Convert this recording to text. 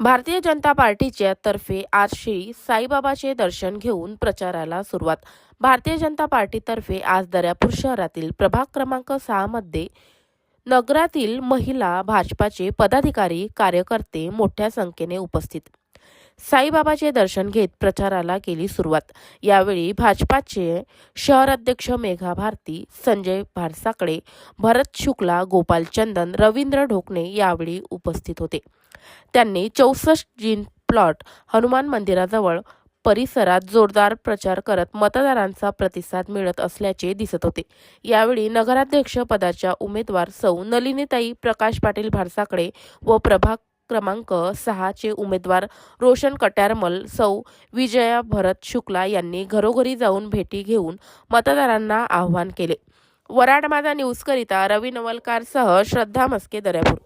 भारतीय जनता पार्टीच्या तर्फे आज श्री साईबाबाचे दर्शन घेऊन प्रचाराला सुरुवात. भारतीय जनता पार्टीतर्फे आज दर्यापूर शहरातील प्रभाग क्रमांक सहामध्ये नगरातील महिला भाजपाचे पदाधिकारी कार्यकर्ते मोठ्या संख्येने उपस्थित. साईबाबाचे दर्शन घेत प्रचाराला केली सुरुवात. यावेळी भाजपाचे शहर अध्यक्ष मेघा भारती संजय भारसाकडे भरत शुक्ला गोपाल चंदन रवींद्र ढोकणे यावेळी उपस्थित होते. त्यांनी चौसष्ट जीन प्लॉट हनुमान मंदिराजवळ परिसरात जोरदार प्रचार करत मतदारांचा प्रतिसाद मिळत असल्याचे दिसत होते. यावेळी नगराध्यक्ष पदाच्या उमेदवार सौ नलिनीताई प्रकाश पाटील भारसाकडे व प्रभाग क्रमांक सहाचे उमेदवार रोशन कट्यारमल सौ विजया भरत शुक्ला यांनी घरोघरी जाऊन भेटी घेऊन मतदारांना आवाहन केले. वराड माझा न्यूजकरिता रवी नवलकारसह श्रद्धा मस्के दर्यापूर